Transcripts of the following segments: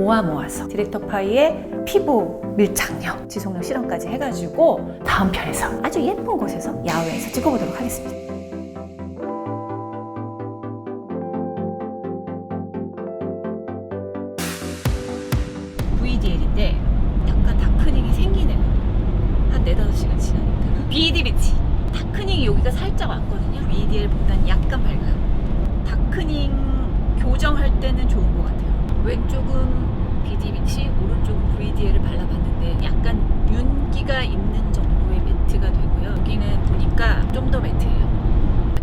모아 모아서 디렉터 파이의 피부 밀착력, 지속력 실험까지 해가지고 다음 편에서 아주 예쁜 곳에서 야외에서 찍어보도록 하겠습니다. VDL인데 약간 다크닝이 생기네요. 한 4, 5시간 지나니까. BD 비치. 다크닝이 여기가 살짝 왔거든요. VDL보다는 약간 밝아요. 다크닝 교정할 때는 좋은 것 같아요. 왼쪽은 BD 비치, 오른쪽은 VDL을 발라봤는데 약간 윤기가 있는 정도의 매트가 되고요. 여기는 보니까 좀 더 매트예요.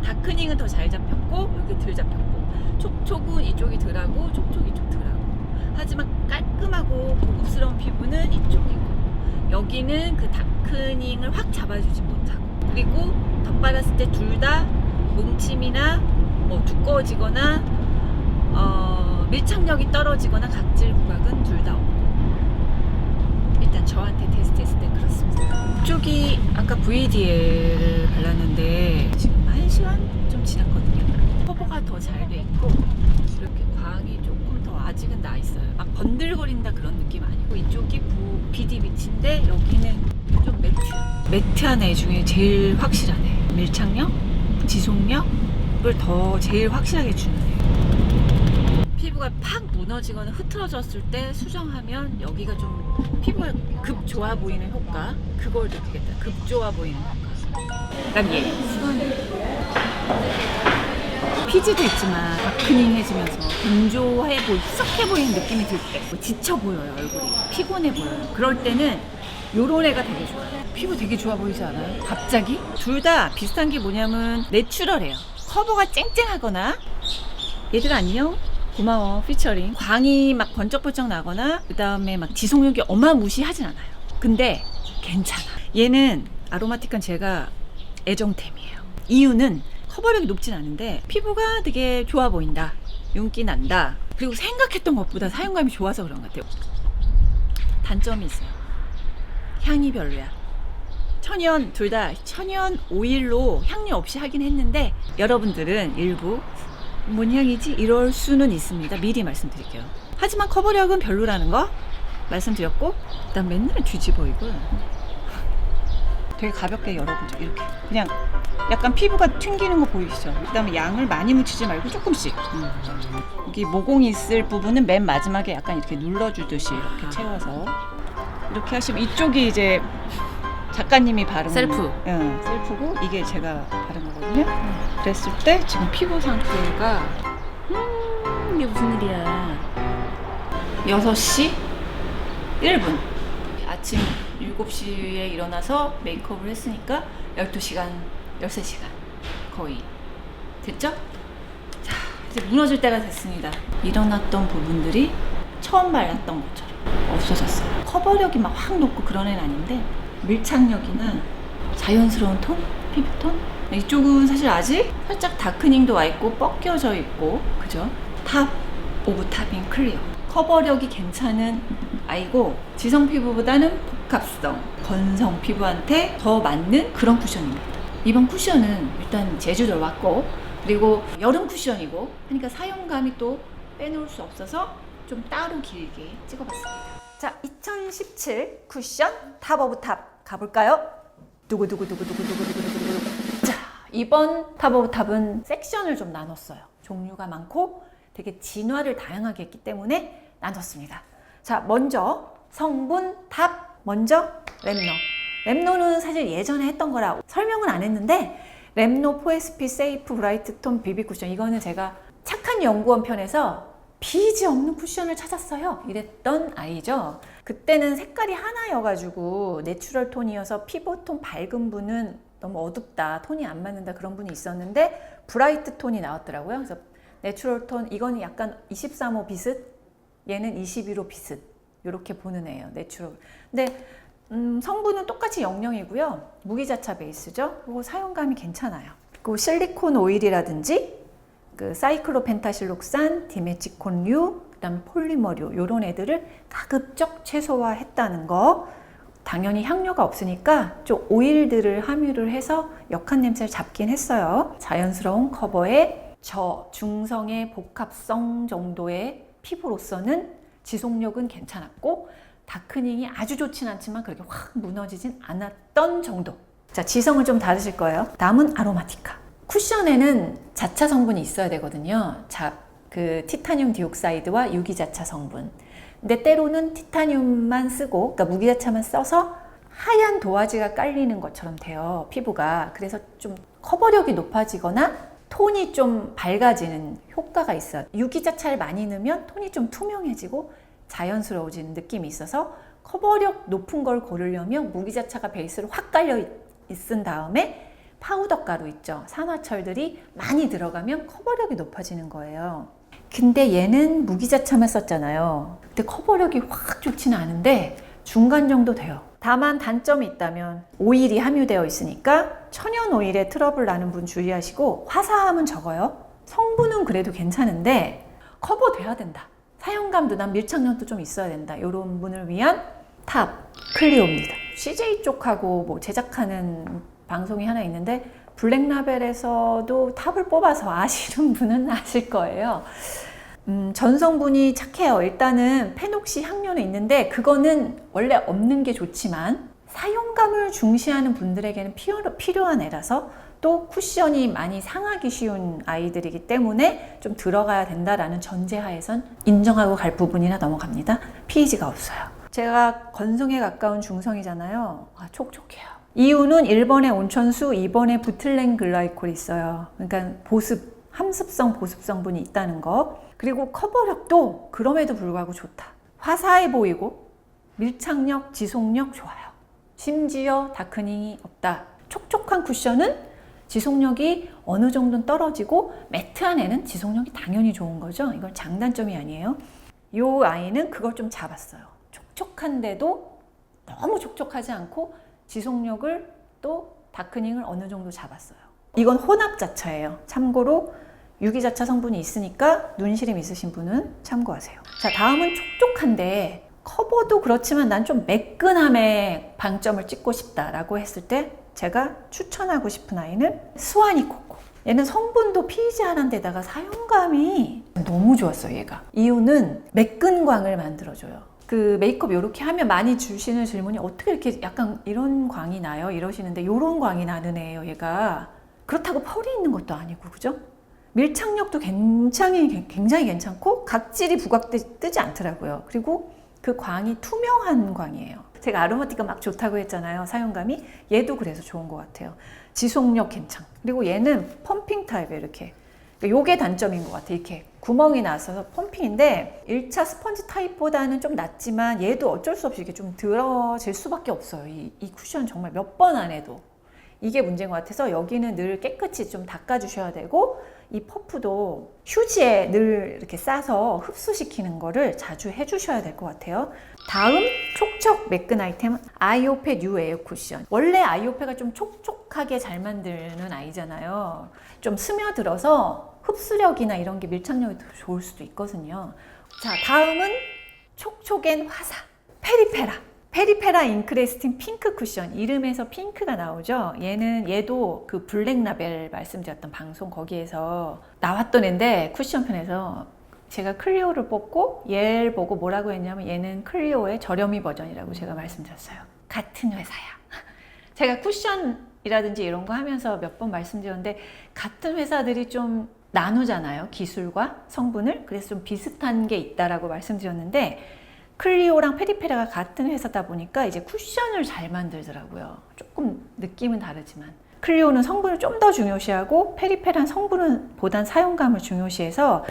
다크닝은 더 잘 잡혔고 여기 덜 잡혔고 촉촉은 이쪽이 덜하고 촉촉 이쪽 덜하고 하지만 깔끔하고 고급스러운 피부는 이쪽이고 여기는 그 다크닝을 확 잡아주지 못하고 그리고 덧발랐을 때 둘 다 뭉침이나 뭐 두꺼워지거나 어, 밀착력이 떨어지거나 각질 부각은 둘 다 없고 일단 저한테 테스트했을 때 그렇습니다 이쪽이 아까 VDL을 발랐는데 지금 1시간 좀 지났거든요 커버가 더 잘 돼 있고 이렇게 광이 조금 더 아직은 나 있어요. 막 번들거린다 그런 느낌 아니고 이쪽이 부, BD 빛인데 여기는 좀 매트. 매트한 애 중에 제일 확실하네. 밀착력, 지속력을 더 제일 확실하게 주는 애. 피부가 팍 무너지거나 흐트러졌을 때 수정하면 여기가 좀 피부가 급 좋아 보이는 효과 그걸 느끼겠다. 급 좋아 보이는 효과. 그다음 얘 피지도 있지만 다크닝해지면서 건조해 보이, 썩해 보이는 느낌이 들때 지쳐 보여요 얼굴이 피곤해 보여요 그럴 때는 요런 애가 되게 좋아요 피부 되게 좋아 보이지 않아요? 갑자기? 둘 다 비슷한 게 뭐냐면 내추럴해요 커버가 쨍쨍하거나 얘들 안녕 고마워 피처링 광이 막 번쩍번쩍 나거나 그 다음에 막 지속력이 어마무시하진 않아요 근데 괜찮아 얘는 아로마틱한 제가 애정템이에요 이유는 커버력이 높진 않은데 피부가 되게 좋아 보인다. 윤기 난다. 그리고 생각했던 것보다 사용감이 좋아서 그런 것 같아요. 단점이 있어요. 향이 별로야. 천연 둘 다 천연 오일로 향료 없이 하긴 했는데 여러분들은 일부 뭔 향이지 이럴 수는 있습니다. 미리 말씀드릴게요. 하지만 커버력은 별로라는 거 말씀드렸고 일단 맨날 뒤집어 이걸 되게 가볍게 열어보죠. 이렇게 그냥 약간 피부가 튕기는 거 보이시죠? 그다음에 양을 많이 묻히지 말고 조금씩. 음. 여기 모공이 있을 부분은 맨 마지막에 약간 이렇게 눌러주듯이 이렇게 채워서 이렇게 하시면 이쪽이 이제 작가님이 바른 셀프. 응, 셀프고 이게 제가 바른 거거든요. 그랬을 때 지금 피부 상태가 음, 이게 무슨 일이야? 6시 1분. 아침 7시에 일어나서 메이크업을 했으니까 12시간, 13시간 거의 됐죠? 자, 이제 무너질 때가 됐습니다. 일어났던 부분들이 처음 발랐던 것처럼 없어졌어요. 커버력이 막 확 높고 그런 애는 아닌데 밀착력이나 자연스러운 톤, 피부톤? 이쪽은 사실 아직 살짝 다크닝도 와 있고 뻑겨져 있고 그죠? 탑 오브 탑인 클리어. 커버력이 괜찮은 아이고 지성 피부보다는 복합성 건성 피부한테 더 맞는 그런 쿠션입니다. 이번 쿠션은 일단 제주도 왔고 그리고 여름 쿠션이고 하니까 사용감이 또 빼놓을 수 없어서 좀 따로 길게 찍어봤습니다 자 2017 쿠션 탑 오브 탑 가볼까요? 두구두구두구두구두구두구두구 자 이번 탑 오브 탑은 섹션을 좀 나눴어요. 종류가 많고 되게 진화를 다양하게 했기 때문에 나눴습니다. 자 먼저 성분 탑 먼저 랩노 랩노는 사실 예전에 했던 거라 설명은 안 했는데 랩노 4SP 세이프 브라이트 톤 비비 쿠션. 이거는 제가 착한 연구원 편에서 비지 없는 쿠션을 찾았어요. 이랬던 아이죠. 그때는 색깔이 하나여가지고 내추럴 톤이어서 피부톤 밝은 분은 너무 어둡다 톤이 안 맞는다 그런 분이 있었는데 브라이트 톤이 나왔더라고요. 그래서 내추럴 톤 이거는 약간 23호 비슷 얘는 21호 비슷 이렇게 보는 애예요 내추럴. 근데 음, 성분은 똑같이 영영이고요. 무기자차 베이스죠. 그리고 사용감이 괜찮아요. 그리고 실리콘 오일이라든지 그 사이클로펜타실록산, 디메치콘류, 그다음 폴리머류 이런 애들을 가급적 최소화했다는 거. 당연히 향료가 없으니까 좀 오일들을 함유를 해서 역한 냄새를 잡긴 했어요. 자연스러운 커버에 저 중성의 복합성 정도의 피부로서는 지속력은 괜찮았고 다크닝이 아주 좋진 않지만 그렇게 확 무너지진 않았던 정도. 자, 지성을 좀 다르실 거예요. 다음은 아로마티카. 쿠션에는 자차 성분이 있어야 되거든요. 자, 그 티타늄 디옥사이드와 유기자차 성분. 근데 때로는 티타늄만 쓰고, 그러니까 무기자차만 써서 하얀 도화지가 깔리는 것처럼 돼요. 피부가. 그래서 좀 커버력이 높아지거나 톤이 좀 밝아지는 효과가 있어요. 유기자차를 많이 넣으면 톤이 좀 투명해지고 자연스러워지는 느낌이 있어서 커버력 높은 걸 고르려면 무기자차가 베이스로 확 깔려 있- 있은 다음에 파우더 가루 있죠. 산화철들이 많이 들어가면 커버력이 높아지는 거예요. 근데 얘는 무기자차만 썼잖아요. 근데 커버력이 확 좋지는 않은데 중간 정도 돼요. 다만 단점이 있다면 오일이 함유되어 있으니까 천연 오일에 트러블 나는 분 주의하시고 화사함은 적어요. 성분은 그래도 괜찮은데 커버 돼야 된다. 사용감도 난 밀착력도 좀 있어야 된다. 이런 분을 위한 탑 클리오입니다. CJ 쪽하고 뭐 제작하는 방송이 하나 있는데 블랙라벨에서도 탑을 뽑아서 아시는 분은 아실 거예요. 음, 전성분이 착해요. 일단은 페녹시 향료는 있는데 그거는 원래 없는 게 좋지만 사용감을 중시하는 분들에게는 필요, 필요한 애라서 또 쿠션이 많이 상하기 쉬운 아이들이기 때문에 좀 들어가야 된다라는 전제하에선 인정하고 갈 부분이나 넘어갑니다. pH가 없어요. 제가 건성에 가까운 중성이잖아요. 아, 촉촉해요. 이유는 1번에 온천수, 2번에 부틀렌 글라이콜이 있어요. 그러니까 보습, 함습성 보습 성분이 있다는 거. 그리고 커버력도 그럼에도 불구하고 좋다. 화사해 보이고 밀착력, 지속력 좋아요. 심지어 다크닝이 없다. 촉촉한 쿠션은 지속력이 어느 정도는 떨어지고 매트한 애는 지속력이 당연히 좋은 거죠. 이건 장단점이 아니에요. 이 아이는 그걸 좀 잡았어요. 촉촉한데도 너무 촉촉하지 않고 지속력을 또 다크닝을 어느 정도 잡았어요. 이건 혼합 자차예요. 참고로 유기자차 성분이 있으니까 눈시림 있으신 분은 참고하세요. 자, 다음은 촉촉한데 커버도 그렇지만 난 좀 매끈함에 방점을 찍고 싶다라고 했을 때 제가 추천하고 싶은 아이는 스와니 코코. 얘는 성분도 pH 하나인데다가 사용감이 너무 좋았어요, 얘가. 이유는 매끈 광을 만들어줘요. 그 메이크업 이렇게 하면 많이 주시는 질문이 어떻게 이렇게 약간 이런 광이 나요? 이러시는데 이런 광이 나는 애예요, 얘가. 그렇다고 펄이 있는 것도 아니고, 그죠? 밀착력도 굉장히 굉장히 괜찮고 각질이 부각되지 않더라고요. 그리고 그 광이 투명한 광이에요. 제가 아로마티가 막 좋다고 했잖아요. 사용감이 얘도 그래서 좋은 것 같아요. 지속력 괜찮. 그리고 얘는 펌핑 타입이에요. 이렇게. 그러니까 요게 단점인 것 같아요. 이렇게 구멍이 나서 펌핑인데 1차 스펀지 타입보다는 좀 낫지만 얘도 어쩔 수 없이 이렇게 좀 들어질 수밖에 없어요. 이, 이 쿠션 정말 몇 번 안 해도. 이게 문제인 것 같아서 여기는 늘 깨끗이 좀 닦아주셔야 되고 이 퍼프도 휴지에 늘 이렇게 싸서 흡수시키는 거를 자주 해주셔야 될 것 같아요. 다음 촉촉 매끈 아이템은 아이오페 뉴 에어 쿠션. 원래 아이오페가 좀 촉촉하게 잘 만드는 아이잖아요. 좀 스며들어서 흡수력이나 이런 게 밀착력이 더 좋을 수도 있거든요. 자, 다음은 촉촉앤 화사. 페리페라. 페리페라 잉크레스틴 핑크 쿠션 이름에서 핑크가 나오죠. 얘는 얘도 그 블랙 라벨 말씀드렸던 방송 거기에서 나왔던 애인데 쿠션 편에서 제가 클리오를 뽑고 얘를 보고 뭐라고 했냐면 얘는 클리오의 저렴이 버전이라고 제가 말씀드렸어요. 같은 회사야. 제가 쿠션이라든지 이런 거 하면서 몇 번 말씀드렸는데 같은 회사들이 좀 나누잖아요. 기술과 성분을. 그래서 좀 비슷한 게 있다라고 말씀드렸는데 클리오랑 페리페라가 같은 회사다 보니까 이제 쿠션을 잘 만들더라고요. 조금 느낌은 다르지만. 클리오는 성분을 좀 더 중요시하고 페리페란 성분은 보단 사용감을 중요시해서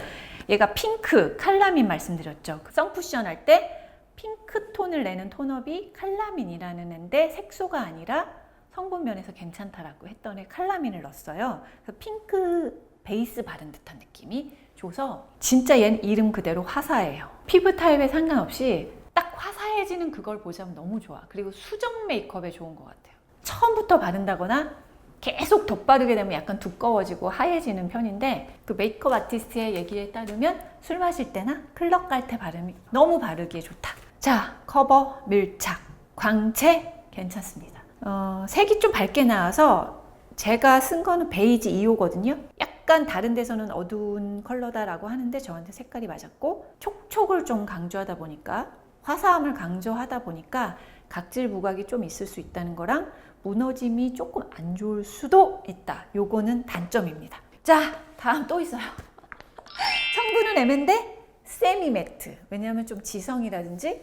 얘가 핑크, 칼라민 말씀드렸죠. 그 선쿠션 할 때 핑크 톤을 내는 톤업이 칼라민이라는 애인데 색소가 아니라 성분 면에서 괜찮다라고 했던 애 칼라민을 넣었어요. 그래서 핑크 베이스 바른 듯한 느낌이 줘서 진짜 얘는 이름 그대로 화사해요. 피부 타입에 상관없이 딱 화사해지는 그걸 보자면 너무 좋아. 그리고 수정 메이크업에 좋은 것 같아요. 처음부터 바른다거나 계속 덧바르게 되면 약간 두꺼워지고 하얘지는 편인데 그 메이크업 아티스트의 얘기에 따르면 술 마실 때나 클럽 갈 때 바르면 너무 바르기에 좋다. 자, 커버, 밀착, 광채 괜찮습니다. 어, 색이 좀 밝게 나와서 제가 쓴 거는 베이지 2호거든요. 약간 다른 데서는 어두운 컬러다라고 하는데 저한테 색깔이 맞았고 촉촉을 좀 강조하다 보니까 화사함을 강조하다 보니까 각질 부각이 좀 있을 수 있다는 거랑 무너짐이 조금 안 좋을 수도 있다. 요거는 단점입니다. 자, 다음 또 있어요. 성분은 애매인데 세미 매트. 왜냐하면 좀 지성이라든지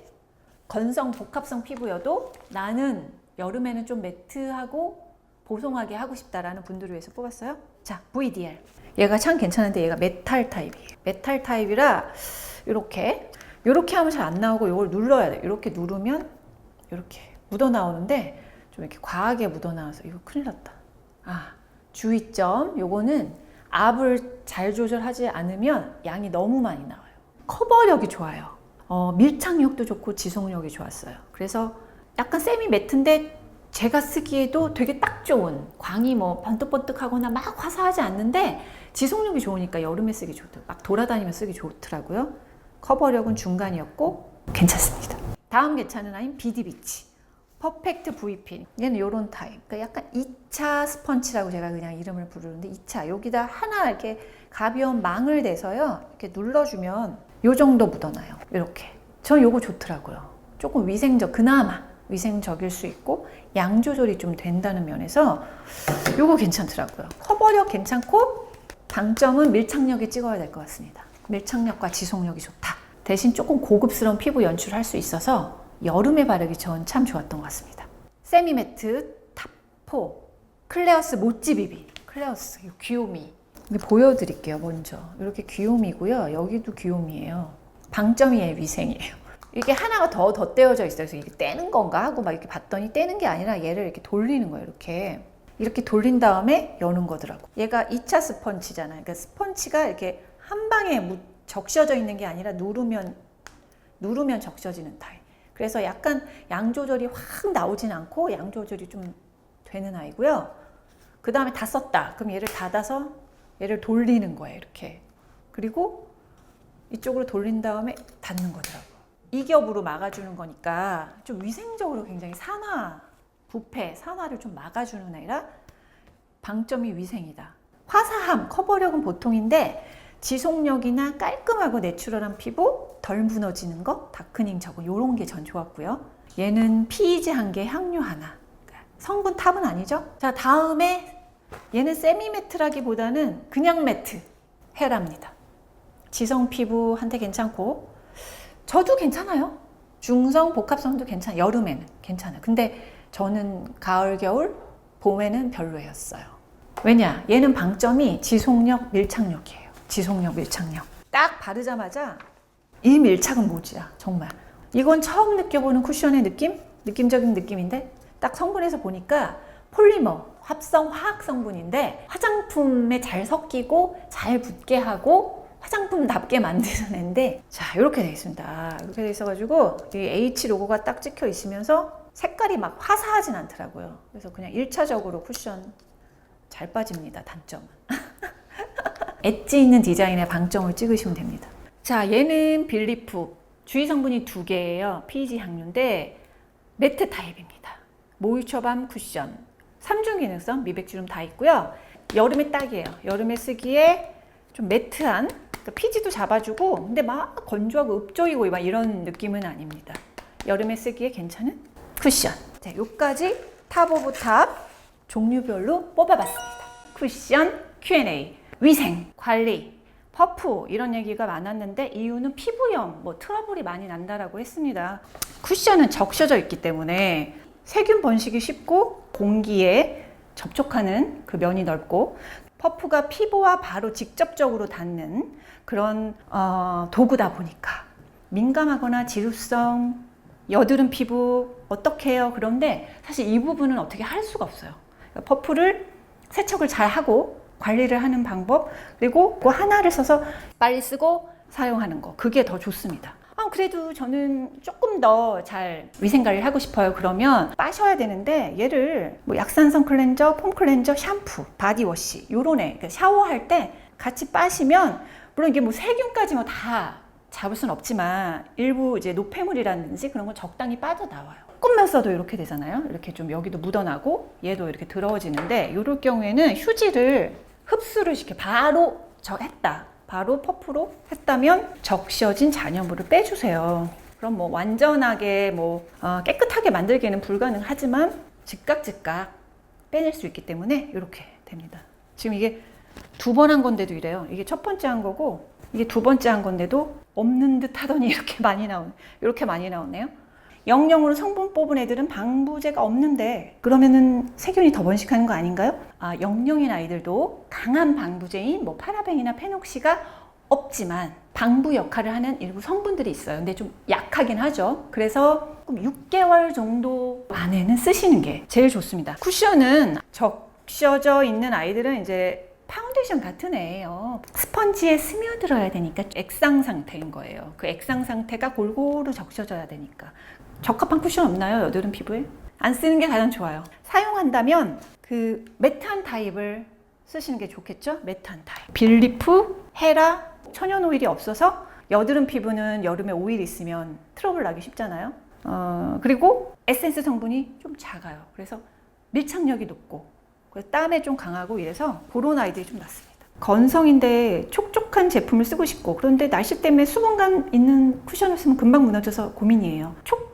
건성 복합성 피부여도 나는 여름에는 좀 매트하고 보송하게 하고 싶다라는 분들을 위해서 뽑았어요. 자, VDR. 얘가 참 괜찮은데 얘가 메탈 타입이에요. 메탈 타입이라 이렇게 이렇게 하면 잘 안 나오고 이걸 눌러야 돼. 이렇게 누르면 이렇게 묻어 나오는데 좀 이렇게 과하게 묻어 나와서 이거 큰일 났다. 아, 주의점. 요거는 압을 잘 조절하지 않으면 양이 너무 많이 나와요. 커버력이 좋아요. 어, 밀착력도 좋고 지속력이 좋았어요. 그래서 약간 세미 매트인데 제가 쓰기에도 되게 딱 좋은 광이 뭐 번뜩번뜩하거나 막 화사하지 않는데 지속력이 좋으니까 여름에 쓰기 좋더라고요. 막 돌아다니면 쓰기 좋더라고요. 커버력은 중간이었고 괜찮습니다. 다음 괜찮은 아이는 비디비치. 퍼펙트 V핀. 얘는 요런 타입. 그러니까 약간 2차 스펀치라고 제가 그냥 이름을 부르는데 2차. 여기다 하나 이렇게 가벼운 망을 대서요. 이렇게 눌러주면 요 정도 묻어나요. 이렇게. 전 요거 좋더라고요. 조금 위생적, 그나마 위생적일 수 있고 양 조절이 좀 된다는 면에서 요거 괜찮더라고요. 커버력 괜찮고 장점은 밀착력에 찍어야 될 것 같습니다. 밀착력과 지속력이 좋다. 대신 조금 고급스러운 피부 연출을 할 수 있어서 여름에 바르기 전 참 좋았던 것 같습니다. 세미매트 탑4 클레어스 모찌 비비. 클레어스 이 귀요미. 보여드릴게요 먼저. 이렇게 귀요미고요. 여기도 귀요미예요. 방점이 얘 위생이에요. 이게 하나가 더 덧대어져 있어요. 그래서 이게 떼는 건가 하고 막 이렇게 봤더니 떼는 게 아니라 얘를 이렇게 돌리는 거예요 이렇게. 이렇게 돌린 다음에 여는 거더라고. 얘가 2차 스펀치잖아요. 그러니까 스펀치가 이렇게 한 방에 무- 적셔져 있는 게 아니라 누르면 누르면 적셔지는 타입. 그래서 약간 양 조절이 확 나오진 않고 양 조절이 좀 되는 아이고요. 그 다음에 다 썼다. 그럼 얘를 닫아서 얘를 돌리는 거예요. 이렇게. 그리고 이쪽으로 돌린 다음에 닫는 거더라고요. 이 겹으로 막아주는 거니까 좀 위생적으로 굉장히 산화, 부패, 산화를 좀 막아주는 아이라 방점이 위생이다. 화사함, 커버력은 보통인데 지속력이나 깔끔하고 내추럴한 피부, 덜 무너지는 거, 다크닝 적은 요런 게 전 좋았고요. 얘는 PEG 한 개, 향료 하나. 그러니까 성분 탑은 아니죠? 자, 다음에 얘는 세미 매트라기보다는 그냥 매트 헤라입니다. 지성 피부한테 괜찮고 저도 괜찮아요. 중성 복합성도 괜찮아. 여름에는 괜찮아. 근데 저는 가을 겨울 봄에는 별로였어요. 왜냐? 얘는 방점이 지속력, 밀착력이에요. 지속력, 밀착력. 딱 바르자마자 이 밀착은 뭐지야, 정말. 이건 처음 느껴보는 쿠션의 느낌? 느낌적인 느낌인데 딱 성분에서 보니까 폴리머, 합성 화학 성분인데 화장품에 잘 섞이고 잘 붙게 하고 화장품답게 만드는데 자 이렇게 돼 있습니다. 이렇게 돼 있어가지고 이 H 로고가 딱 찍혀 있으면서 색깔이 막 화사하진 않더라고요. 그래서 그냥 1차적으로 쿠션 잘 빠집니다. 단점은. 엣지 있는 디자인의 방점을 찍으시면 됩니다. 자, 얘는 빌리프. 주의 성분이 두 개예요. PG 향료인데 매트 타입입니다. 모이처밤 쿠션. 삼중 기능성 미백 주름 다 있고요. 여름에 딱이에요. 여름에 쓰기에 좀 매트한 그러니까 피지도 잡아주고 근데 막 건조하고 읍조이고 막 이런 느낌은 아닙니다. 여름에 쓰기에 괜찮은 쿠션. 자, 요까지 탑 오브 탑 종류별로 뽑아봤습니다. 쿠션, Q&A, 위생, 관리, 퍼프 이런 얘기가 많았는데 이유는 피부염, 뭐 트러블이 많이 난다라고 했습니다. 쿠션은 적셔져 있기 때문에 세균 번식이 쉽고 공기에 접촉하는 그 면이 넓고 퍼프가 피부와 바로 직접적으로 닿는 그런 어, 도구다 보니까 민감하거나 지루성, 여드름 피부 어떻게 해요? 그런데 사실 이 부분은 어떻게 할 수가 없어요. 그러니까 퍼프를 세척을 잘 하고 관리를 하는 방법 그리고 그 하나를 써서 빨리 쓰고 사용하는 거 그게 더 좋습니다. 아, 그래도 저는 조금 더 잘 위생 관리를 하고 싶어요. 그러면 빠셔야 되는데 얘를 뭐 약산성 클렌저, 폼 클렌저, 샴푸, 바디워시 요런 애 그러니까 샤워할 때 같이 빠시면 물론 이게 뭐 세균까지 뭐 다 잡을 수는 없지만 일부 이제 노폐물이라든지 그런 건 적당히 빠져나와요. 조금만 써도 이렇게 되잖아요. 이렇게 좀 여기도 묻어나고 얘도 이렇게 더러워지는데 이럴 경우에는 휴지를 흡수를 시켜 바로 저 했다. 바로 퍼프로 했다면 적셔진 잔여물을 빼주세요. 그럼 뭐 완전하게 뭐 어, 깨끗하게 만들기는 불가능하지만 즉각 즉각 빼낼 수 있기 때문에 이렇게 됩니다. 지금 이게 두 번 한 건데도 이래요. 이게 첫 번째 한 거고 이게 두 번째 한 건데도 없는 듯 하더니 이렇게 많이 나오네. 이렇게 많이 나오네요. 영영으로 성분 뽑은 애들은 방부제가 없는데 그러면은 세균이 더 번식하는 거 아닌가요? 아, 영영인 아이들도 강한 방부제인 뭐 파라벤이나 페녹시가 없지만 방부 역할을 하는 일부 성분들이 있어요. 근데 좀 약하긴 하죠. 그래서 6개월 정도 안에는 쓰시는 게 제일 좋습니다. 쿠션은 적셔져 있는 아이들은 이제 파운데이션 같은 애예요. 스펀지에 스며들어야 되니까 액상 상태인 거예요. 그 액상 상태가 골고루 적셔져야 되니까. 적합한 쿠션 없나요? 여드름 피부에? 안 쓰는 게 가장 좋아요. 사용한다면 그 메탄 타입을 쓰시는 게 좋겠죠? 메탄 타입. 빌리프, 헤라, 천연 오일이 없어서 여드름 피부는 여름에 오일 있으면 트러블 나기 쉽잖아요. 어, 그리고 에센스 성분이 좀 작아요. 그래서 밀착력이 높고 그래서 땀에 좀 강하고 이래서 그런 아이들이 좀 낫습니다. 건성인데 촉촉한 제품을 쓰고 싶고 그런데 날씨 때문에 수분감 있는 쿠션을 쓰면 금방 무너져서 고민이에요. 촉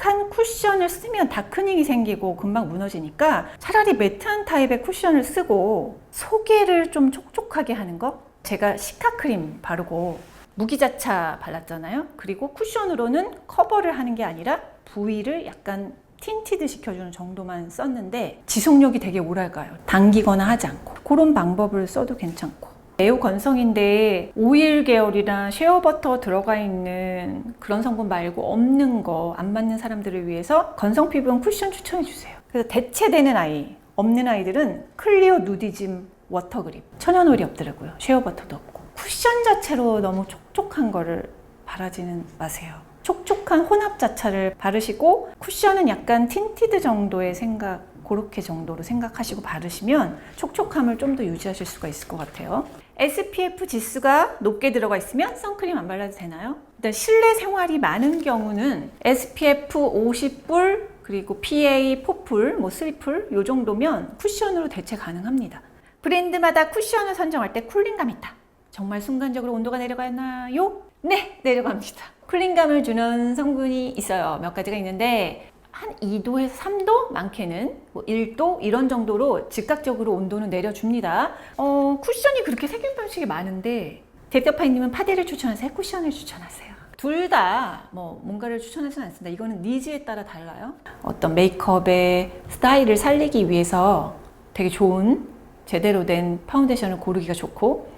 촉한 쿠션을 쓰면 다크닝이 생기고 금방 무너지니까 차라리 매트한 타입의 쿠션을 쓰고 속에를 좀 촉촉하게 하는 거. 제가 시카 크림 바르고 무기자차 발랐잖아요. 그리고 쿠션으로는 커버를 하는 게 아니라 부위를 약간 틴티드 시켜주는 정도만 썼는데 지속력이 되게 오래가요. 당기거나 하지 않고 그런 방법을 써도 괜찮고 매우 건성인데 오일 계열이나 쉐어버터 들어가 있는 그런 성분 말고 없는 거 안 맞는 사람들을 위해서 건성 피부용 쿠션 추천해 주세요. 그래서 대체되는 아이 없는 아이들은 클리어 누디즘 워터 그립 천연 오일이 없더라고요. 쉐어버터도 없고 쿠션 자체로 너무 촉촉한 거를 바라지는 마세요. 촉촉한 혼합 자차를 바르시고 쿠션은 약간 틴티드 정도의 생각 그렇게 정도로 생각하시고 바르시면 촉촉함을 좀 더 유지하실 수가 있을 것 같아요. SPF 지수가 높게 들어가 있으면 선크림 안 발라도 되나요? 일단 실내 생활이 많은 경우는 SPF 50불 그리고 PA 4풀, 뭐 3풀 요 정도면 쿠션으로 대체 가능합니다. 브랜드마다 쿠션을 선정할 때 쿨링감 있다. 정말 순간적으로 온도가 내려가나요? 네, 내려갑니다. 쿨링감을 주는 성분이 있어요. 몇 가지가 있는데 한 2도에서 3도, 많게는 뭐 1도 이런 정도로 즉각적으로 온도는 내려줍니다. 어, 쿠션이 그렇게 세균 방식이 많은데 대표파이님은 파데를 추천하세요? 쿠션을 추천하세요? 둘 다 뭐 뭔가를 추천하지는 않습니다. 이거는 니즈에 따라 달라요. 어떤 메이크업의 스타일을 살리기 위해서 되게 좋은 제대로 된 파운데이션을 고르기가 좋고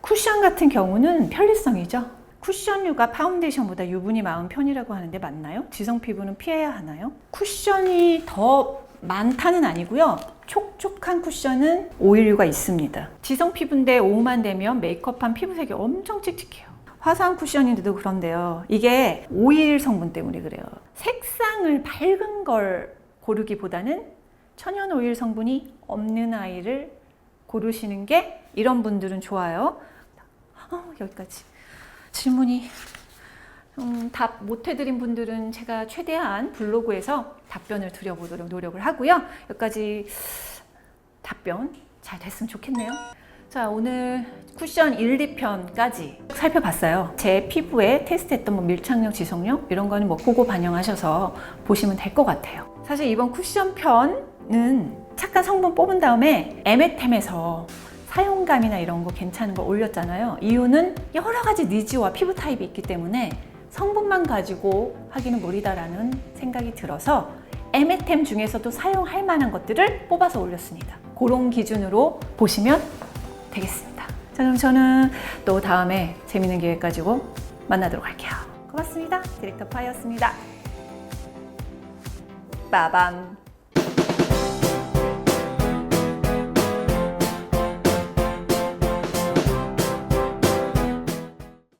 쿠션 같은 경우는 편리성이죠. 쿠션류가 파운데이션보다 유분이 많은 편이라고 하는데 맞나요? 지성 피부는 피해야 하나요? 쿠션이 더 많다는 아니고요. 촉촉한 쿠션은 오일류가 있습니다. 지성 피부인데 오후만 되면 메이크업한 피부색이 엄청 칙칙해요. 화사한 쿠션인데도 그런데요. 이게 오일 성분 때문에 그래요. 색상을 밝은 걸 고르기보다는 천연 오일 성분이 없는 아이를 고르시는 게 이런 분들은 좋아요. 어, 여기까지. 질문이 음, 답 못 해드린 분들은 제가 최대한 블로그에서 답변을 드려보도록 노력을 하고요. 여기까지 답변 잘 됐으면 좋겠네요. 자, 오늘 쿠션 1, 2편까지 살펴봤어요. 제 피부에 테스트했던 뭐 밀착력, 지속력 이런 거는 뭐 보고 반영하셔서 보시면 될 것 같아요. 사실 이번 쿠션 편은 착한 성분 뽑은 다음에 에메템에서 사용감이나 이런 거 괜찮은 거 올렸잖아요. 이유는 여러 가지 니즈와 피부 타입이 있기 때문에 성분만 가지고 하기는 무리다라는 생각이 들어서 에메템 중에서도 사용할 만한 것들을 뽑아서 올렸습니다. 그런 기준으로 보시면 되겠습니다. 자, 그럼 저는 또 다음에 재밌는 기획 가지고 만나도록 할게요. 고맙습니다. 디렉터 파이였습니다. 빠밤.